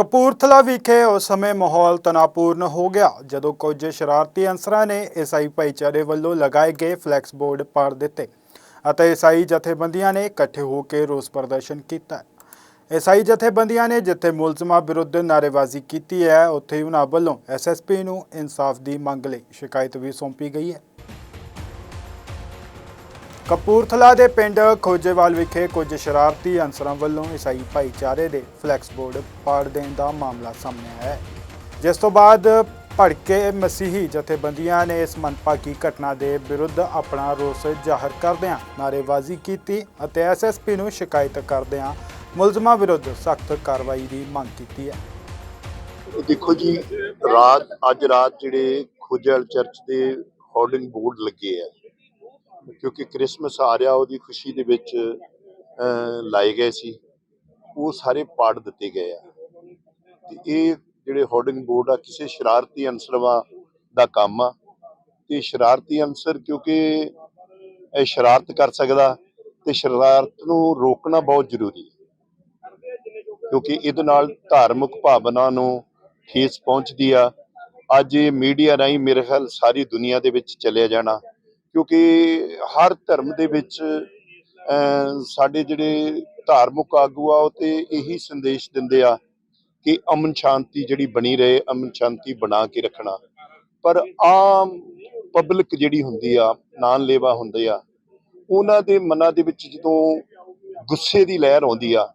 ਕਪੂਰਥਲਾ ਵਿਖੇ ਉਸ ਸਮੇਂ ਮਾਹੌਲ ਤਣਾਅਪੂਰਨ ਹੋ ਗਿਆ, ਜਦੋਂ ਕੁਝ ਸ਼ਰਾਰਤੀ ਅਨਸਰਾਂ ਨੇ ਈਸਾਈ ਭਾਈਚਾਰੇ ਵੱਲੋਂ ਲਗਾਏ ਗਏ ਫਲੈਕਸ ਬੋਰਡ ਪਾੜ ਦਿੱਤੇ ਅਤੇ ਈਸਾਈ ਜਥੇਬੰਦੀਆਂ ਨੇ ਇਕੱਠੇ ਹੋ ਕੇ ਰੋਸ ਪ੍ਰਦਰਸ਼ਨ ਕੀਤਾ। ਈਸਾਈ ਜਥੇਬੰਦੀਆਂ ਨੇ ਜਿੱਥੇ ਮੁਲਜ਼ਮਾਂ ਵਿਰੁੱਧ ਨਾਅਰੇਬਾਜ਼ੀ ਕੀਤੀ ਹੈ, ਉੱਥੇ ਹੀ ਉਹਨਾਂ ਵੱਲੋਂ ਐਸਐਸਪੀ ਨੂੰ ਇਨਸਾਫ ਦੀ ਮੰਗ ਲਈ ਸ਼ਿਕਾਇਤ ਵੀ ਸੌਂਪੀ ਗਈ ਹੈ। ਕਪੂਰਥਲਾ ਦੇ ਪਿੰਡ ਖੋਜੇਵਾਲ ਵਿਖੇ ਕੁਝ ਸ਼ਰਾਰਤੀ ਅਨਸਰਾਂ ਵੱਲੋਂ ਈਸਾਈ ਭਾਈਚਾਰੇ ਦੇ ਫਲੈਕਸ ਬੋਰਡ ਪਾੜ ਦੇਣ ਦਾ ਮਾਮਲਾ ਸਾਹਮਣੇ ਆਇਆ ਹੈ। ਜਿਸ ਤੋਂ ਬਾਅਦ ਭੜਕੇ ਮਸੀਹੀ ਜਥੇਬੰਦੀਆਂ ਨੇ ਇਸ ਮੰਦਭਾਗੀ ਘਟਨਾ ਦੇ ਵਿਰੁੱਧ ਆਪਣਾ ਰੋਸ ਜ਼ਾਹਰ ਕਰਦਿਆਂ ਨਾਅਰੇਬਾਜ਼ੀ ਕੀਤੀ ਅਤੇ ਐਸਐਸਪੀ ਨੂੰ ਸ਼ਿਕਾਇਤ ਕਰਦਿਆਂ ਮੁਲਜ਼ਮਾਂ ਵਿਰੁੱਧ ਸਖਤ ਕਾਰਵਾਈ ਦੀ ਮੰਗ ਕੀਤੀ ਹੈ। ਦੇਖੋ ਜੀ, ਰਾਤ ਅੱਜ ਰਾਤ ਜਿਹੜੇ ਖੋਜਲ ਚਰਚ ਦੇ ਹੋਰਡਿੰਗ ਬੋਰਡ ਲੱਗੇ ਆ। ਕਿਉਂਕਿ ਕ੍ਰਿਸਮਸ ਆ ਰਿਹਾ, ਉਹਦੀ ਖੁਸ਼ੀ ਦੇ ਵਿੱਚ ਲਾਏ ਗਏ ਸੀ। ਉਹ ਸਾਰੇ ਪਾੜ ਦਿੱਤੇ ਗਏ ਆ। ਤੇ ਇਹ ਜਿਹੜੇ ਹੋਰਡਿੰਗ ਬੋਰਡ ਆ, ਕਿਸੇ ਸ਼ਰਾਰਤੀ ਅਨਸਰਵਾ ਦਾ ਕੰਮ ਆ। ਤੇ ਸ਼ਰਾਰਤੀ ਅਨਸਰ ਕਿਉਂਕਿ ਇਹ ਸ਼ਰਾਰਤ ਕਰ ਸਕਦਾ ਤੇ ਸ਼ਰਾਰਤ ਨੂੰ ਰੋਕਣਾ ਬਹੁਤ ਜ਼ਰੂਰੀ ਹੈ। ਕਿਉਂਕਿ ਇਹਦੇ ਨਾਲ ਧਾਰਮਿਕ ਭਾਵਨਾ ਨੂੰ ਠੇਸ ਪਹੁੰਚਦੀ ਆ। ਅੱਜ ਇਹ ਮੀਡੀਆ ਰਾਹੀਂ ਮੇਰੇ ਖਿਆਲ ਸਾਰੀ ਦੁਨੀਆ ਦੇ ਵਿੱਚ ਚੱਲਿਆ ਜਾਣਾ। ਕਿਉਂਕਿ ਹਰ ਧਰਮ ਦੇ ਵਿੱਚ ਸਾਡੇ ਜਿਹੜੇ ਧਾਰਮਿਕ ਆਗੂ ਆ, ਉਹ ਤੇ ਇਹੀ ਸੰਦੇਸ਼ ਦਿੰਦੇ ਆ ਕਿ ਅਮਨ ਸ਼ਾਂਤੀ ਜਿਹੜੀ ਬਣੀ ਰਹੇ, ਅਮਨ ਸ਼ਾਂਤੀ ਬਣਾ ਕੇ ਰੱਖਣਾ। ਪਰ ਆਮ ਪਬਲਿਕ ਜਿਹੜੀ ਹੁੰਦੀ ਆ ਨਾਨ ਲੇਵਾ ਹੁੰਦੇ ਆ, ਉਹਨਾਂ ਦੇ ਮਨਾਂ ਦੇ ਵਿੱਚ ਜਦੋਂ ਗੁੱਸੇ ਦੀ ਲਹਿਰ ਆਉਂਦੀ ਆ,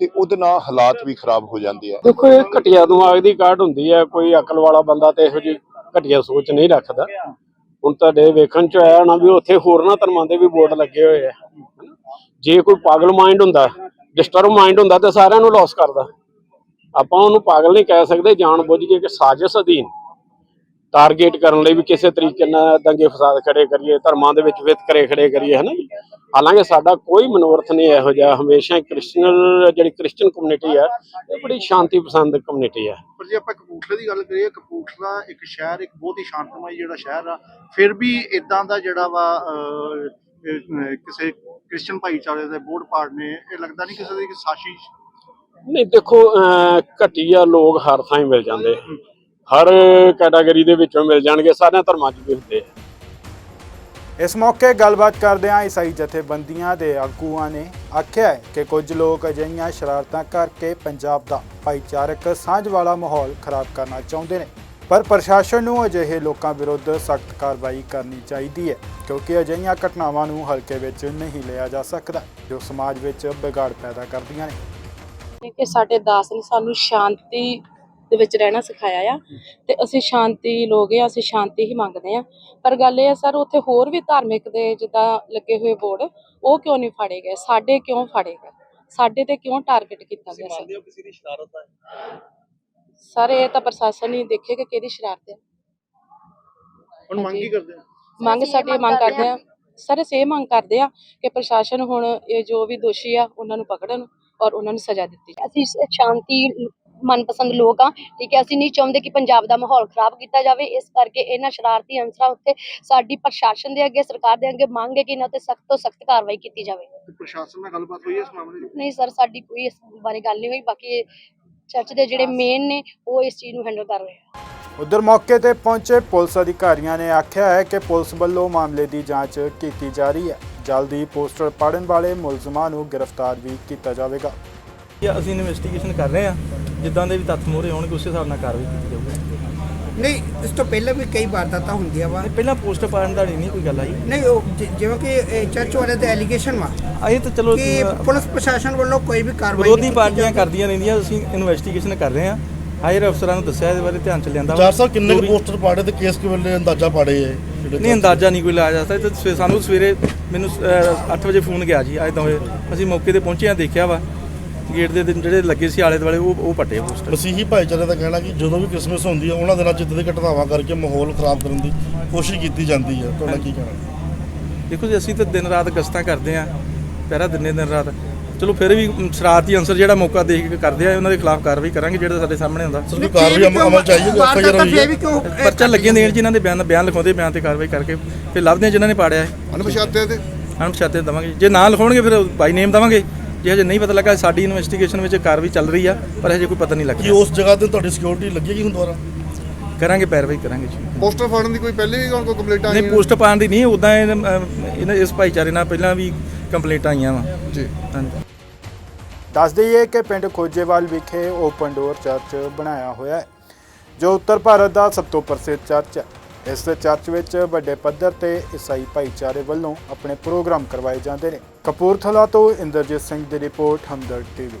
ਤੇ ਉਹਦੇ ਨਾਲ ਹਾਲਾਤ ਵੀ ਖਰਾਬ ਹੋ ਜਾਂਦੇ ਆ। ਦੇਖੋ, ਇਹ ਘਟੀਆ ਦਿਮਾਗ ਦੀ ਕਾਢ ਹੁੰਦੀ ਹੈ ਕੋਈ ਅਕਲ ਵਾਲਾ ਬੰਦਾ ਤੇ ਇਹੋ ਜਿਹੀ ਘਟੀਆ ਸੋਚ ਨਹੀਂ ਰੱਖਦਾ। ਹੁਣ ਤੁਹਾਡੇ ਵੇਖਣ ਚ ਆਇਆ ਨਾ ਵੀ ਉੱਥੇ ਹੋਰਨਾਂ ਧਰਮਾਂ ਦੇ ਵੀ ਬੋਰਡ ਲੱਗੇ ਹੋਏ ਆ। ਜੇ ਕੋਈ ਪਾਗਲ ਮਾਈਂਡ ਹੁੰਦਾ ਡਿਸਟਰਬ ਮਾਈਂਡ ਹੁੰਦਾ ਤੇ ਸਾਰਿਆਂ ਨੂੰ ਲਾਸ ਕਰਦਾ। ਆਪਾਂ ਉਹਨੂੰ ਪਾਗਲ ਨਹੀਂ ਕਹਿ ਸਕਦੇ, ਜਾਣ ਬੁੱਝ ਕੇ ਕਿ ਸਾਜ਼ਿਸ਼ ਅਧੀਨ ਟਾਰਗੇਟ ਕਰਨ ਲਈ ਵੀ ਕਿਸੇ ਤਰੀਕੇ ਨਾਲ ਦੰਗੇ ਫਸਾਦ ਖੜੇ ਕਰੀਏ, ਧਰਮਾਂ ਦੇ ਵਿੱਚ ਵਿਤਕਰੇ ਖੜੇ ਕਰੀਏ, ਹਨਾ ਹਾਲਾਂਕਿ ਸਾਡਾ ਕੋਈ ਮਨੋਰਥ ਨਹੀਂ ਇਹੋ ਜਿਹਾ ਹਮੇਸ਼ਾ ਕ੍ਰਿਸਚੀਅਨ ਜਿਹੜੀ ਕ੍ਰਿਸਚੀਅਨ ਕਮਿਊਨਿਟੀ ਹੈ ਇਹ ਬੜੀ ਸ਼ਾਂਤੀ ਪਸੰਦ ਕਮਿਊਨਿਟੀ ਹੈ। ਪਰ ਜੇ ਆਪਾਂ ਕਪੂਰਥਲੇ ਦੀ ਗੱਲ ਕਰੀਏ ਕਪੂਰਥਲਾ ਇੱਕ ਸ਼ਹਿਰ ਇੱਕ ਬਹੁਤ ਹੀ ਸ਼ਾਂਤਮਈ ਜਿਹੜਾ ਸ਼ਹਿਰ ਆ ਫਿਰ ਵੀ ਇਦਾਂ ਦਾ ਜਿਹੜਾ ਵਾ ਕਿਸੇ ਕ੍ਰਿਸਚੀਅਨ ਭਾਈਚਾਰੇ ਦੇ ਬੋਰਡ ਪਾੜਨੇ ਇਹ ਲੱਗਦਾ ਨਹੀਂ ਕਿਸੇ ਦੀ ਕਿ ਸਾਜ਼ਿਸ਼ ਨਹੀਂ ਦੇਖੋ ਘਟੀਆ ਲੋਕ ਹਰ ਥਾਂ ਹੀ ਮਿਲ ਜਾਂਦੇ। ਹਰ ਕੈਟਾਗਰੀ ਦੇ ਵਿੱਚੋਂ ਮਿਲ ਜਾਣਗੇ ਸਾਰਿਆਂ ਧਰਮਾਂ 'ਚ ਵੀ ਹੁੰਦੇ ਆ। ਇਸ ਮੌਕੇ ਗੱਲਬਾਤ ਕਰਦਿਆਂ ਈਸਾਈ ਜਥੇਬੰਦੀਆਂ ਦੇ ਆਗੂਆਂ ਨੇ ਆਖਿਆ ਹੈ ਕਿ ਕੁਝ ਲੋਕ ਅਜਿਹੀਆਂ ਸ਼ਰਾਰਤਾਂ ਕਰਕੇ ਪੰਜਾਬ ਦਾ ਭਾਈਚਾਰਕ ਸਾਂਝ ਵਾਲਾ ਮਾਹੌਲ ਖਰਾਬ ਕਰਨਾ ਚਾਹੁੰਦੇ ਨੇ। ਪਰ ਪ੍ਰਸ਼ਾਸਨ ਨੂੰ ਅਜਿਹੇ ਲੋਕਾਂ ਵਿਰੁੱਧ ਸਖਤ ਕਾਰਵਾਈ ਕਰਨੀ ਚਾਹੀਦੀ ਹੈ, ਕਿਉਂਕਿ ਅਜਿਹੀਆਂ ਘਟਨਾਵਾਂ ਨੂੰ ਹਲਕੇ ਵਿੱਚ ਨਹੀਂ ਲਿਆ ਜਾ ਸਕਦਾ, ਜੋ ਸਮਾਜ ਵਿੱਚ ਵਿਗਾੜ ਪੈਦਾ ਕਰਦੀਆਂ ਨੇ। ਕਿ ਸਾਡੇ ਦਾਸ ਨੇ ਸਾਨੂੰ ਸ਼ਾਂਤੀ ਦੇ ਵਿੱਚ ਰਹਿਣਾ ਸਿਖਾਇਆ ਆ ਤੇ ਅਸੀਂ ਸ਼ਾਂਤੀ ਲੋਕ ਆ ਅਸੀਂ ਸ਼ਾਂਤੀ ਹੀ ਮੰਗਦੇ ਆ। ਪਰ ਗੱਲ ਇਹ ਆ ਸਰ ਉੱਥੇ ਹੋਰ ਵੀ ਧਾਰਮਿਕ ਦੇ ਜਿੱਦਾਂ ਲੱਗੇ ਹੋਏ ਬੋਰਡ ਉਹ ਕਿਉਂ ਨਹੀਂ ਫਾੜੇ ਗਏ? ਸਾਡੇ ਕਿਉਂ ਫਾੜੇ ਗਏ? ਸਾਡੇ ਤੇ ਕਿਉਂ ਟਾਰਗੇਟ ਕੀਤਾ ਗਿਆ ਸਰ? ਹੋ ਕਿਸੇ ਦੀ ਸ਼ਰਾਰਤ ਹੈ ਸਰ ਇਹ ਤਾਂ ਪ੍ਰਸ਼ਾਸਨ ਹੀ ਦੇਖੇ ਕਿ ਕਿਹਦੀ ਸ਼ਰਾਰਤ ਹੈ ਹੁਣ ਮੰਗ ਕੀ ਕਰਦੇ ਆ ਮੰਗ ਸਾਡੀ ਮੰਗ ਕਰਦੇ ਆ। ਸਰ ਅਸੀਂ ਇਹ ਮੰਗ ਕਰਦੇ ਆ ਕਿ ਪ੍ਰਸ਼ਾਸਨ ਹੁਣ ਇਹ ਜੋ ਵੀ ਦੋਸ਼ੀ ਆ ਉਹਨਾਂ ਨੂੰ ਪਕੜਨ ਔਰ ਉਹਨਾਂ ਨੂੰ ਸਜ਼ਾ ਦਿੱਤੀ ਜਾਵੇ। ਅਸੀਂ ਸ- ਸ਼ਾਂਤੀ ਮਨਪਸੰਦ ਲੋਕ ਆ ਠੀਕ ਹੈ ਅਸੀਂ ਨਹੀਂ ਚਾਹੁੰਦੇ ਕਿ ਪੰਜਾਬ ਦਾ ਮਾਹੌਲ ਖਰਾਬ ਕੀਤਾ ਜਾਵੇ ਇਸ ਕਰਕੇ ਇਹਨਾਂ ਸ਼ਰਾਰਤੀ ਅੰਸਰਾਂ ਉੱਤੇ ਸਾਡੀ ਪ੍ਰਸ਼ਾਸਨ ਦੇ ਅੱਗੇ ਸਰਕਾਰ ਦੇ ਅੱਗੇ ਮੰਗ ਹੈ ਕਿ ਇਹਨਾਂ ਉੱਤੇ ਸਖਤ ਤੋਂ ਸਖਤ ਕਾਰਵਾਈ ਕੀਤੀ ਜਾਵੇ। ਪ੍ਰਸ਼ਾਸਨ ਨਾਲ ਗੱਲਬਾਤ ਹੋਈ ਹੈ ਇਸ ਮਾਮਲੇ 'ਚ ਨਹੀਂ ਸਰ ਸਾਡੀ ਕੋਈ ਇਸ ਬਾਰੇ ਗੱਲ ਨਹੀਂ ਹੋਈ ਬਾਕੀ ਚਰਚ ਦੇ ਜਿਹੜੇ ਮੇਨ ਨੇ ਉਹ ਇਸ ਚੀਜ਼ ਨੂੰ ਹੈਂਡਲ ਕਰ ਰਹੇ ਆ। ਉਧਰ ਮੌਕੇ ਤੇ ਪਹੁੰਚੇ ਪੁਲਿਸ ਅਧਿਕਾਰੀਆਂ ਨੇ ਆਖਿਆ ਹੈ ਕਿ ਪੁਲਿਸ ਵੱਲੋਂ ਮਾਮਲੇ ਦੀ ਜਾਂਚ ਕੀਤੀ ਜਾ ਰਹੀ ਹੈ। ਜਲਦੀ ਪੋਸਟਰ ਪਾੜਨ ਵਾਲੇ ਮੁਲਜ਼ਮਾਂ ਨੂੰ ਗ੍ਰਿਫਤਾਰ ਵੀ ਕੀਤਾ ਜਾਵੇਗਾ। ਅਸੀਂ ਇਨਵੈਸਟੀਗੇਸ਼ਨ ਕਰ ਰਹੇ ਹਾਂ। ਜਿੱਦਾਂ ਦੇ ਵੀ ਤੱਥ ਮੋਰੇ ਹੋਣਗੇ ਉਸੇ ਹਿਸਾਬ ਨਾਲ ਕਾਰਵਾਈ ਕੀਤੀ ਜਾਊਗੀ। ਨਹੀਂ ਇਸ ਤੋਂ ਪਹਿਲਾਂ ਵੀ ਕਈ ਵਾਰਦਾਤਾਂ ਹੁੰਦੀਆਂ ਵਾ। ਨਹੀਂ, ਪਹਿਲਾਂ ਪੋਸਟ ਪਾਉਣ ਦਾ ਨਹੀਂ ਕੋਈ ਗੱਲ ਆਈ। ਨਹੀਂ ਉਹ ਜਿ- ਜਿਵੇਂ ਕਿ ਇਹ ਚਰਚ ਵਾਲੇ ਦੇ ਐਲੀਗੇਸ਼ਨ ਵਾ ਇਹ ਤਾਂ ਚਲੋ ਕਿ ਪੁਲਿਸ ਪ੍ਰਸ਼ਾਸਨ ਵੱਲੋਂ ਕੋਈ ਵੀ ਕਾਰਵਾਈ ਵਿਰੋਧੀ ਨਹੀਂ ਕੀਤੀ ਪਾਰਟੀਆਂ। ਕਰਦੀਆਂ ਰਹਿੰਦੀਆਂ ਅਸੀਂ ਇਨਵੈਸਟੀਗੇਸ਼ਨ ਕਰ ਰਹੇ ਹਾਂ। ਹਾਇਰ ਅਫਸਰਾਂ ਨੂੰ ਦੱਸਿਆ ਇਹਦੇ ਬਾਰੇ ਧਿਆਨ ਚ ਲਿਆਂਦਾ ਵਾ। ਚਾਰ ਸਾਹਿਬ ਕਿੰਨੇ ਕੁ ਪੋਸਟਰ ਪਾੜੇ ਤੇ ਕੇਸ ਕਿਵੇਂ ਅੰਦਾਜ਼ਾ ਪਾੜੇ ਹੈ ਜਿਹੜੇ ਨਹੀਂ ਅੰਦਾਜ਼ਾ ਨਹੀਂ ਕੋਈ ਲਾਇਆ ਜਾ ਸਕਦਾ। ਇਹ ਤਾਂ ਸਵੇ- ਸਾਨੂੰ ਸਵੇਰੇ ਮੈਨੂੰ 8 ਵਜੇ ਫੋਨ ਗਿਆ ਜੀ ਅੱਜ ਤਾਂ ਹੋਏ। ਅਸੀਂ ਮੌਕੇ ਤੇ ਪਹੁੰਚੇ ਹਾਂ ਦੇਖਿਆ ਵਾ। ਗੇਟ ਦੇ ਦਿਨ ਜਿਹੜੇ ਲੱਗੇ ਸੀ ਆਲੇ ਦੁਆਲੇ ਉਹ ਉਹ ਪੱਟੇ ਪੋਸਟਰ ਮਸੀਹੀ ਭਾਈਚਾਰੇ ਦਾ ਕਹਿਣਾ ਕਿ ਜਦੋਂ ਵੀ ਕ੍ਰਿਸਮਸ ਹੁੰਦੀ ਹੈ ਉਹਨਾਂ ਦਿਨਾਂ 'ਚ ਇੱਦਾਂ ਦੀ ਘਟਨਾਵਾਂ ਕਰਕੇ ਮਾਹੌਲ ਖਰਾਬ ਕਰਨ ਦੀ ਕੋਸ਼ਿਸ਼ ਕੀਤੀ ਜਾਂਦੀ ਹੈ ਤੁਹਾਡਾ ਕੀ ਕਹਿਣਾ? ਦੇਖੋ ਜੀ ਅਸੀਂ ਤਾਂ ਦਿਨ ਰਾਤ ਗਸ਼ਤਾਂ ਕਰਦੇ ਆ ਪਹਿਰਾ ਦਿਨੇ ਦਿਨ ਰਾਤ। ਚਲੋ ਫਿਰ ਵੀ ਸ਼ਰਾਰਤੀ ਅੰਸਰ ਜਿਹੜਾ ਮੌਕਾ ਦੇਖ ਕੇ ਕਰਦੇ ਆ ਉਹਨਾਂ ਦੇ ਖਿਲਾਫ ਕਾਰਵਾਈ ਕਰਾਂਗੇ ਜਿਹੜਾ ਸਾਡੇ ਸਾਹਮਣੇ ਹੁੰਦਾ। ਸਰ ਕੋਈ ਕਾਰਵਾਈ ਅਮ- ਅਮਲ ਚਾਹੀਏ ਕੋਈ ਐਫ ਆਈ ਆਰ ਹੋਈ ਹੈ? ਪਰਚਾ ਲੱਗੀਆਂ ਦੇਣ ਜਿਨ੍ਹਾਂ ਦੇ ਬਿਆਨ ਬਿਆਨ ਲਿਖਾਉਂਦੇ ਬਿਆਨ ਤੇ ਕਾਰਵਾਈ ਕਰਕੇ। ਫਿਰ ਲੱਭਦੇ ਆ ਜਿਨ੍ਹਾਂ ਨੇ ਪਾੜਿਆ ਹੈ। ਅਨਪਛਾਤੇ ਤੇ? ਅਣਪਛਾਤੇ ਦੇਵਾਂਗੇ। ਜੇ ਨਾਂ ਲਿਖਾਉਣਗੇ ਫਿਰ ਬਾਈ ਨੇਮ ਦੇਵਾਂਗੇ। ਜੇ ਹਜੇ ਨਹੀਂ ਪਤਾ ਲੱਗਾ ਸਾਡੀ ਇਨਵੈਸਟੀਗੇਸ਼ਨ ਵਿੱਚ ਕਾਰਵਾਈ ਚੱਲ ਰਹੀ ਆ ਪਰ ਹਜੇ ਕੋਈ ਪਤਾ ਨਹੀਂ ਕੀ ਲੱਗਿਆ ਉਸ ਜਗ੍ਹਾ ਤੇ ਤੁਹਾਡੀ ਸਿਕਿਉਰਿਟੀ ਲੱਗੇਗੀ ਹੁਣ ਦੁਬਾਰਾ? ਕਰਾਂਗੇ ਪੈਰਵਾਈ ਕਰਾਂਗੇ ਜੀ। ਪੋਸਟਰ ਫਾੜਨ ਦੀ ਕੋਈ ਪਹਿਲੇ ਵੀ ਕੋਈ ਕੰਪਲੇਂਟ ਆਈ ਨਹੀਂ ਪੋਸਟ ਪਾਉਣ ਦੀ ਨਹੀਂ ਉਦਾਂ ਇਹਨਾਂ ਇਸ ਭਾਈਚਾਰੇ ਨਾਲ ਪਹਿਲਾਂ ਵੀ ਕੰਪਲੇਂਟਾਂ ਆਈਆਂ ਵਾ। ਜੀ। ਹਾਂਜੀ। ਦੱਸ ਦਈਏ ਕਿ ਪਿੰਡ ਖੋਜੇਵਾਲ ਵਿਖੇ ਓਪਨ ਡੋਰ ਚਰਚ ਬਣਾਇਆ ਹੋਇਆ ਹੈ ਜੋ ਉੱਤਰ ਭਾਰਤ ਦਾ ਸਭ ਤੋਂ ਪ੍ਰਸਿੱਧ ਚਰਚ ਹੈ। ਇਸ ਚਰਚ ਵਿੱਚ ਵੱਡੇ ਪੱਧਰ ਤੇ ਈਸਾਈ ਭਾਈਚਾਰੇ ਵੱਲੋਂ ਆਪਣੇ ਪ੍ਰੋਗਰਾਮ ਕਰਵਾਏ ਜਾਂਦੇ ਨੇ। ਕਪੂਰਥਲਾ ਤੋਂ ਇੰਦਰਜੀਤ ਸਿੰਘ ਦੀ ਰਿਪੋਰਟ ਹਮਦਰਦ ਟੀਵੀ।